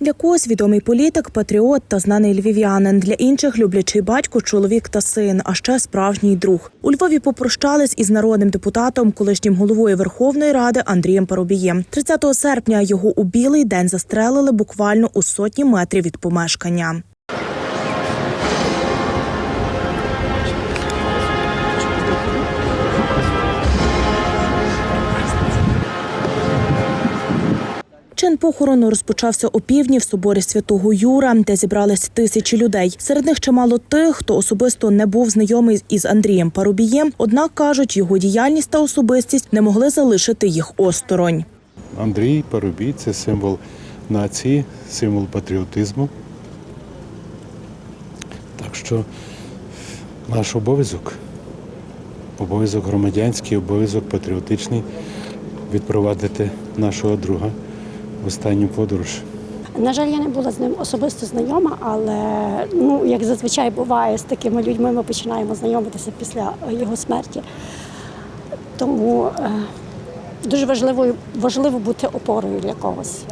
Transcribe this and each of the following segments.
Для когось відомий політик, патріот та знаний львів'янин. Для інших люблячий батько, чоловік та син, а ще справжній друг. У Львові попрощались із народним депутатом, колишнім головою Верховної Ради Андрієм Парубієм. 30 серпня його у білий день застрелили буквально у сотні метрів від помешкання. Похорону розпочався опівдні в соборі святого Юра, де зібрались тисячі людей. Серед них чимало тих, хто особисто не був знайомий із Андрієм Парубієм. Однак кажуть, його діяльність та особистість не могли залишити їх осторонь. Андрій Парубій це символ нації, символ патріотизму. Так що наш обов'язок, обов'язок громадянський, обов'язок патріотичний відпровадити нашого друга в останню подорож. На жаль, я не була з ним особисто знайома, але ну як зазвичай буває з такими людьми, ми починаємо знайомитися після його смерті. Тому е, дуже важливо, важливо бути опорою для когось,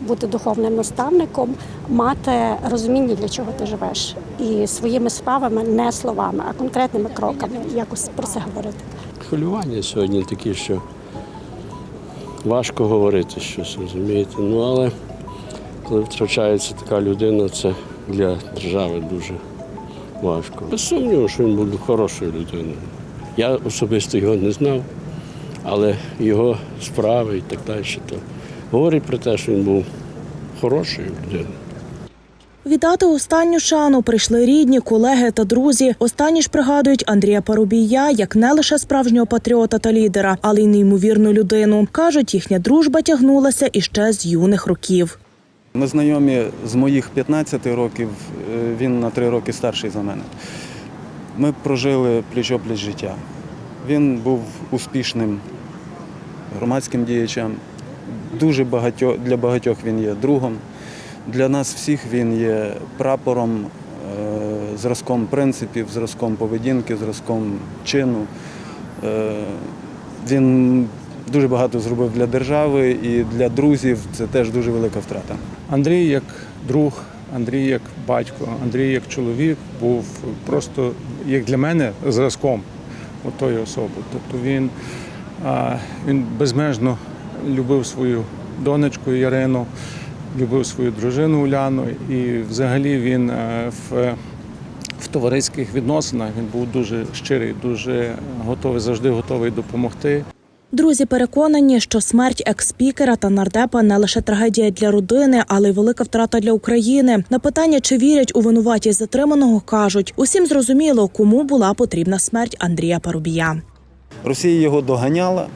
бути духовним наставником, мати розуміння, для чого ти живеш, і своїми справами, не словами, а конкретними кроками якось про це говорити. Хвилювання сьогодні такі, що важко говорити щось, розумієте. Ну але коли втрачається така людина, це для держави дуже важко. Без сумніву, що він був хорошою людиною. Я особисто його не знав, але його справи і так далі, то говорить про те, що він був хорошою людиною. Віддати останню шану прийшли рідні, колеги та друзі. Останні ж пригадують Андрія Парубія як не лише справжнього патріота та лідера, але й неймовірну людину. кажуть, їхня дружба тягнулася іще з юних років. Ми знайомі з моїх 15 років, е, він на 3 роки старший за мене. Ми прожили пліч-опліч життя. Він був успішним громадським діячем. Дуже багатьох, для багатьох він є другом. Для нас всіх він є прапором, е, зразком принципів, зразком поведінки, зразком чину. Е, Він дуже багато зробив для держави і для друзів це теж дуже велика втрата. Андрій як друг, Андрій як батько, Андрій як чоловік був просто як для мене зразком от тої особи. Тобто він, він безмежно любив свою донечку Ярину, любив свою дружину Уляну, і взагалі він е, в, в товариських відносинах він був дуже щирий, дуже готовий, завжди готовий допомогти. Друзі переконані, що смерть екс-спікера та нардепа не лише трагедія для родини, але й велика втрата для України. На питання, чи вірять у винуватість затриманого, кажуть усім зрозуміло, кому була потрібна смерть Андрія Парубія. Росія його доганяла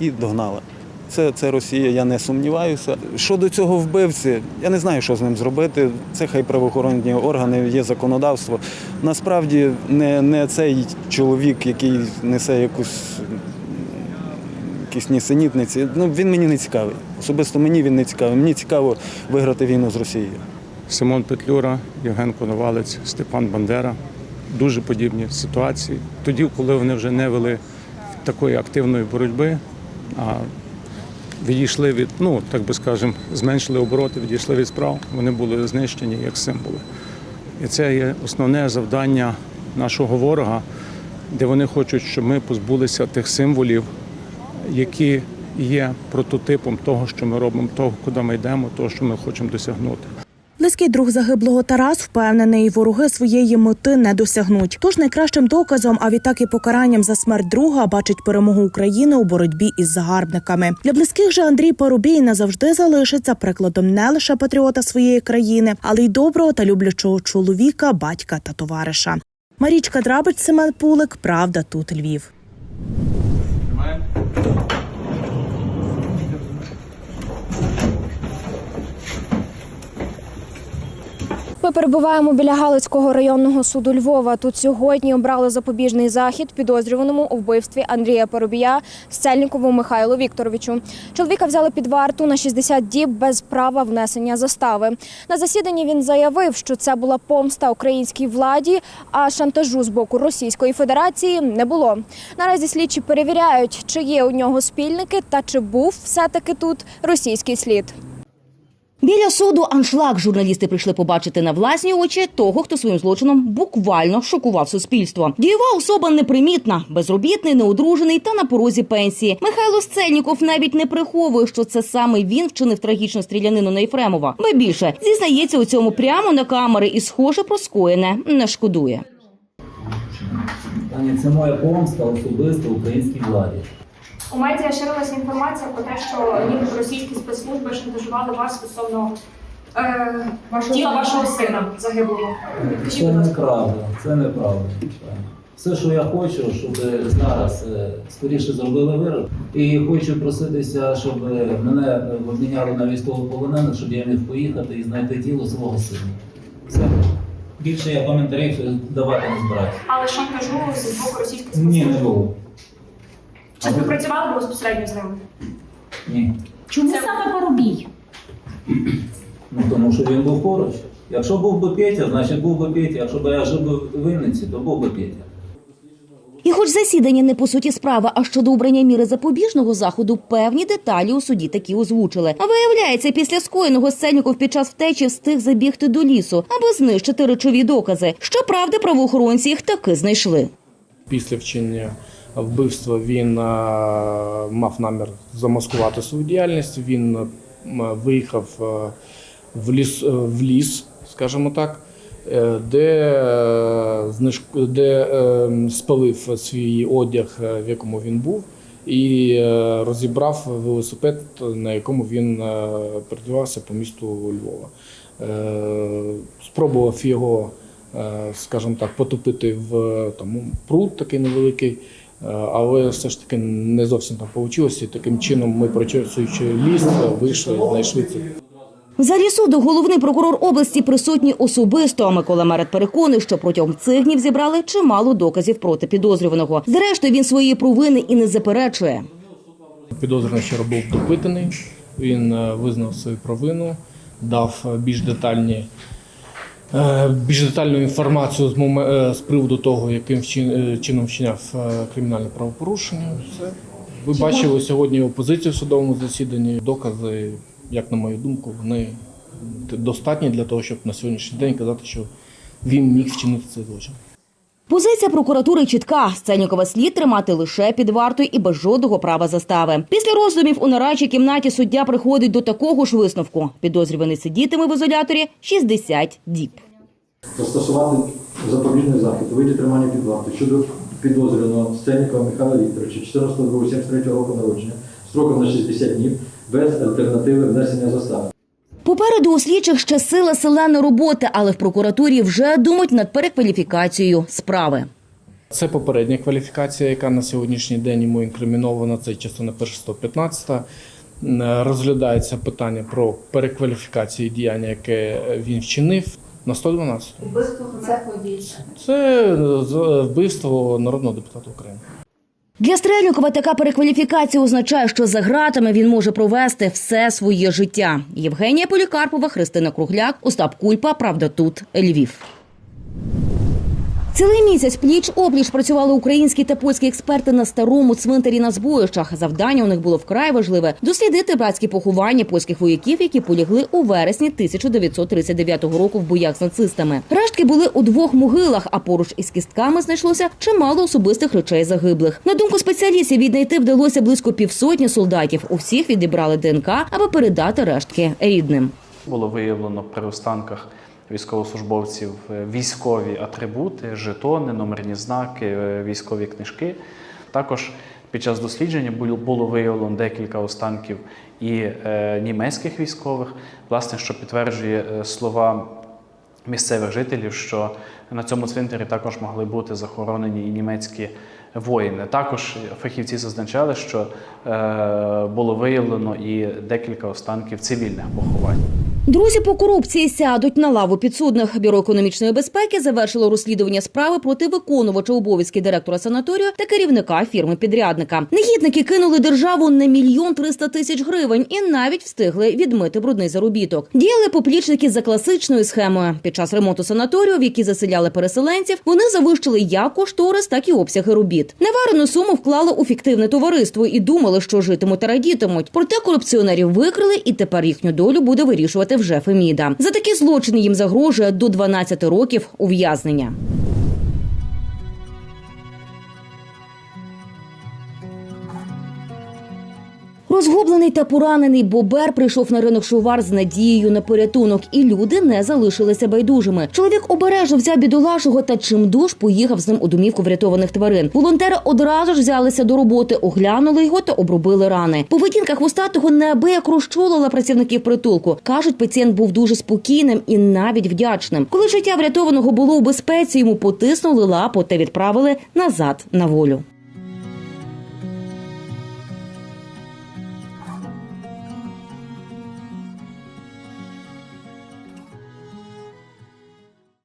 і догнала. Це, це Росія, я не сумніваюся. Щодо цього вбивці, я не знаю, що з ним зробити. Це хай правоохоронні органи, є законодавство. Насправді не, не цей чоловік, який несе якусь якісь нісенітниці. Ну, він мені не цікавий. Особисто мені він не цікавий. Мені цікаво виграти війну з Росією. Симон Петлюра, Євген Коновалець, Степан Бандера. Дуже подібні ситуації. Тоді, коли вони вже не вели такої активної боротьби, а відійшли від, ну так би скажемо, зменшили обороти, відійшли від справ, вони були знищені як символи. І це є основне завдання нашого ворога, де вони хочуть, щоб ми позбулися тих символів, які є прототипом того, що ми робимо, того, куди ми йдемо, того, що ми хочемо досягнути. Близький друг загиблого Тарас впевнений, вороги своєї мети не досягнуть. Тож найкращим доказом, а відтак і покаранням за смерть друга бачить перемогу України у боротьбі із загарбниками. Для близьких же Андрій Парубій назавжди залишиться прикладом не лише патріота своєї країни, але й доброго та люблячого чоловіка, батька та товариша. Марічка Драбич, Семен Пулик, Правда, тут Львів. Ми перебуваємо біля Галицького районного суду Львова. Тут сьогодні обрали запобіжний захід підозрюваному у вбивстві Андрія Парубія Сельнікову Михайлу Вікторовичу. Чоловіка взяли під варту на 60 діб без права внесення застави. На засіданні він заявив, що це була помста українській владі, а шантажу з боку Російської Федерації не було. Наразі слідчі перевіряють, чи є у нього спільники та чи був все-таки тут російський слід. Біля суду аншлаг журналісти прийшли побачити на власні очі того, хто своїм злочином буквально шокував суспільство. Дієва особа непримітна, безробітний, неодружений та на порозі пенсії. Михайло Сцельніков навіть не приховує, що це саме він вчинив трагічну стрілянину на Єфремова. Ба більше зізнається у цьому прямо на камери і, схоже, про скоєне не шкодує. Ані, це моя помста особисто українській владі. У медіа ширилася інформація про те, що нібито російські спецслужби шантажували вас стосовно е, тіла вашого сина загиблого. Це будь ласка. неправда, це неправда. Все, що я хочу, щоб зараз е, скоріше зробили вирок. І хочу проситися, щоб мене обміняли на військовополонених, щоб я міг поїхати і знайти тіло свого сина. Все. Більше я коментарів давати не збираюся. Але шантажу з боку російських Ні, не було. Чи ви працювали безпосередньо з ними? Ні. Чому саме Воробій? Ну тому що він був поруч. Якщо був би Петя, значить був би Петя. Якщо б я жив би в Вінниці, то був би Петя. І хоч засідання не по суті справи, а щодо обрання міри запобіжного заходу, певні деталі у суді такі озвучили. А виявляється, після скоєного Сельніков під час втечі встиг забігти до лісу, аби знищити речові докази. Щоправда, правоохоронці їх таки знайшли. Після вчинення вбивства він е, мав намір замаскувати свою діяльність. Він е, виїхав е, в ліс, в ліс, скажімо так, де, де спалив свій одяг, в якому він був, і розібрав велосипед, на якому він передвигався по місту Львова. Спробував його скажімо так, потопити в там, пруд такий невеликий, але все ж таки не зовсім так вийшло. І таким чином ми, прочесуючи ліс, вийшли, знайшли це. В залі суду головний прокурор області присутній особисто. Микола Мерет переконує, що протягом цих днів зібрали чимало доказів проти підозрюваного. Зрештою, він своєї провини і не заперечує. Підозрюваний вчора був допитаний, він е, визнав свою провину, дав е, більш детальні. Е, Більш детальну інформацію з, е, з приводу того, яким е, чином вчиняв кримінальне правопорушення. Все. Ви бачили сьогодні опозицію в судовому засіданні. Докази, як на мою думку, вони достатні для того, щоб на сьогоднішній день казати, що він міг вчинити цей злочин. Позиція прокуратури чітка. Сценікова слід тримати лише під вартою і без жодного права застави. Після роздумів у нарадчій кімнаті суддя приходить до такого ж висновку. Підозрюваний сидітиме в ізоляторі 60 діб. застосувати запобіжний захід виді тримання під вартою щодо підозрюваного Сценнікова Михайла Вікторовича 14.02.73 року народження строком на 60 днів без альтернативи внесення застави. Попереду у слідчих ще сила селена роботи, але в прокуратурі вже думають над перекваліфікацією справи. Це попередня кваліфікація, яка на сьогоднішній день йому інкримінована. Це частина перша 115. Е, Розглядається питання про перекваліфікацію діяння, яке він вчинив на 112. Вбивство це подій. Це е, з- вбивство народного депутата України. Для Стрельникова така перекваліфікація означає, що за ґратами він може провести все своє життя. Євгенія Полікарпова, Христина Кругляк, Остап Кульпа. Правда, тут Львів. Цілий місяць пліч опліч працювали українські та польські експерти на старому цвинтарі на збоїщах. Завдання у них було вкрай важливе дослідити братські поховання польських вояків, які полягли у вересні 1939 року в боях з нацистами. Рештки були у двох могилах, а поруч із кістками знайшлося чимало особистих речей загиблих. На думку спеціалістів, віднайти вдалося близько півсотні солдатів. У всіх відібрали ДНК, аби передати рештки рідним. Було виявлено при останках військовослужбовців е, військові атрибути, жетони, номерні знаки, е, військові книжки. Також під час дослідження було- виявлено декілька останків і е, німецьких військових, власне, що підтверджує слова місцевих жителів, що на цьому цвинтарі також могли бути захоронені і німецькі воїни. Також фахівці зазначали, що було виявлено і декілька останків цивільних поховань. Друзі по корупції сядуть на лаву підсудних. Бюро економічної безпеки завершило розслідування справи проти виконувача обов'язки директора санаторію та керівника фірми підрядника. Негідники кинули державу на мільйон триста тисяч гривень і навіть встигли відмити брудний заробіток. Діяли поплічники за класичною схемою. Під час ремонту санаторію, в який заселяли переселенців, вони завищили як кошторис, так і обсяги робіт. Неварену суму вклали у фіктивне товариство і думали, що житимуть та радітимуть. Проте корупціонерів викрили, і тепер їхню долю буде вирішувати невже Феміда. За такі злочини їм загрожує до 12 років ув'язнення. Розгублений та поранений Бобер прийшов на ринок шувар з надією на порятунок, і люди не залишилися байдужими. Чоловік обережно взяв бідолашого та чимдуж поїхав з ним у домівку врятованих тварин. Волонтери одразу ж взялися до роботи, оглянули його та обробили рани. Поведінка хвостатого неабияк розчулила працівників притулку. кажуть, пацієнт був дуже спокійним і навіть вдячним. Коли життя врятованого було у безпеці, йому потиснули лапу та відправили назад на волю.